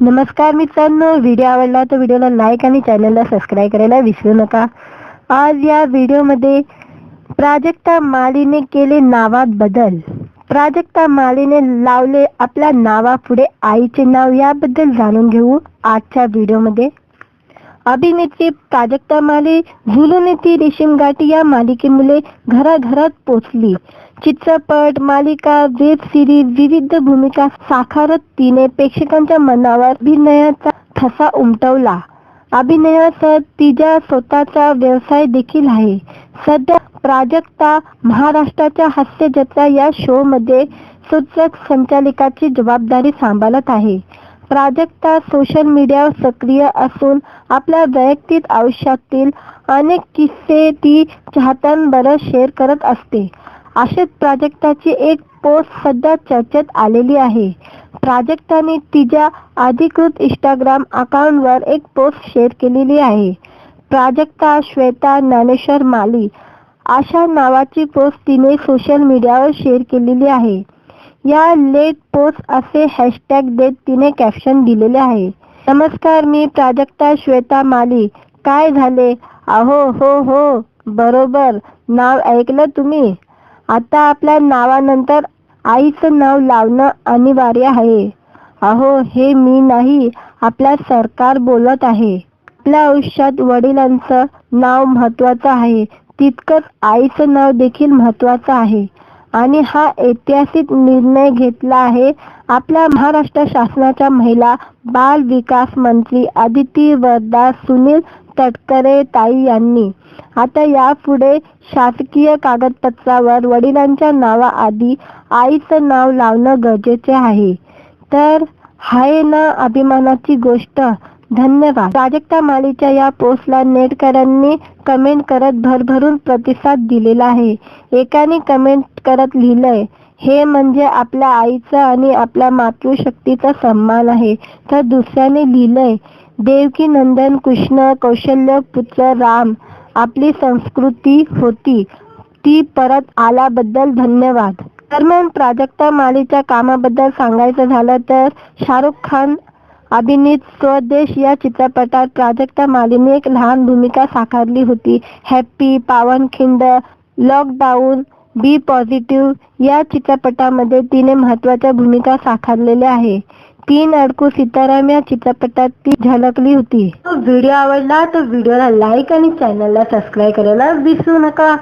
नमस्कार मित्रांनो व्हिडिओ आवडला तर व्हिडिओला लाईक आणि चॅनलला सबस्क्राईब करायला विसरू नका. आज या व्हिडिओमध्ये प्राजक्ता माळीने केले नावात बदल. प्राजक्ता माळीने लावले आपल्या नावापुढे आईचे नाव याबद्दल जाणून घेऊ आजच्या व्हिडिओमध्ये अभिनेत्री प्राजक्ता माले झुलूनेती रेशीम गाठी या मालिकेमुळे घराघरात पोचली. चित्रपट मालिका वेब सिरीज विविध भूमिका साकारत तिने प्रेक्षकांच्या मनावर अभिनयाचा ठसा उमटवला. अभिनयासह तिच्या स्वतःचा व्यवसाय देखील आहे. सध्या प्राजक्ता महाराष्ट्राच्या हास्य जत्रा या शो मध्ये सूचक संचालिकाची जबाबदारी सांभाळत आहे. प्राजक्ता सोशल मीडियावर सक्रिय असून आपल्या वैयक्तिक आयुष्यातील अनेक किस्से ती चाहत्यांबरोबर शेअर करत असते. अशीच प्राजक्ताची एक पोस्ट सध्या चर्चेत आलेली आहे. प्राजक्ताने तिच्या अधिकृत इंस्टाग्राम अकाउंटवर एक पोस्ट शेअर केलेली आहे. प्राजक्ता श्वेता ज्ञानेश्वर माली अशा नावाची पोस्ट तिने सोशल मीडियावर शेअर केलेली आहे. या लेट पोस्ट असे हॅशटॅग देत तिने कॅप्शन दिलेले आहे. नमस्कार मी प्राजक्ता श्वेता माली. काय झाले? अहो हो हो बरोबर. नाव ऐकलं तुम्ही? आता आपल्या नावानंतर आईचं नाव लावणं अनिवार्य आहे. अहो हे मी नाही आपल्या सरकार बोलत आहे. आपल्या आयुष्यात वडिलांचं नाव महत्वाचं आहे. तितकंच आईचं नाव देखील महत्वाचं आहे. आणि हा ऐतिहासिक निर्णय घेतला आहे. आपल्या महाराष्ट्र शासनाच्या महिला बाल विकास मंत्री आदिती वरदा सुनील तटकरे ताई यांनी. आता यापुढे शासकीय कागदपत्रावर वडिलांच्या नावाआधी आईचं नाव लावणं गरजेचे आहे. तर हाय ना अभिमानाची गोष्ट. धन्यवाद. प्राजक्ता मालीच्या या पोस्टला नेटकऱ्यांनी कमेंट करत भरभरून प्रतिसाद दिलेला आहे. एकाने कमेंट करत लिहिलंय हे म्हणजे आपल्या आईचा आणि आपल्या मातृशक्तीचा सन्मान आहे. तर दुसऱ्याने लिहिलंय देवकी नंदन कृष्ण कौशल्य पुत्र राम आपली संस्कृती होती. ती परत आल्याबद्दल धन्यवाद. दरम्यान प्राजक्ता मालीच्या कामाबद्दल सांगायचं झालं तर शाहरुख खान अभिनीत स्वदेश या चित्रपटात प्राजक्ता मालीने एक लहान भूमिका साकारली होती. Happy Pawankhind lockdown be positive या चित्रपटामध्ये तिने महत्त्वाच्या भूमिका साकारलेल्या आहे. तीन अडकू सीताराम या चित्रपटात ती झलकली होती. व्हिडिओ आवडला तर व्हिडिओला लाईक आणि चॅनलला सबस्क्राईब करायला विसरू नका.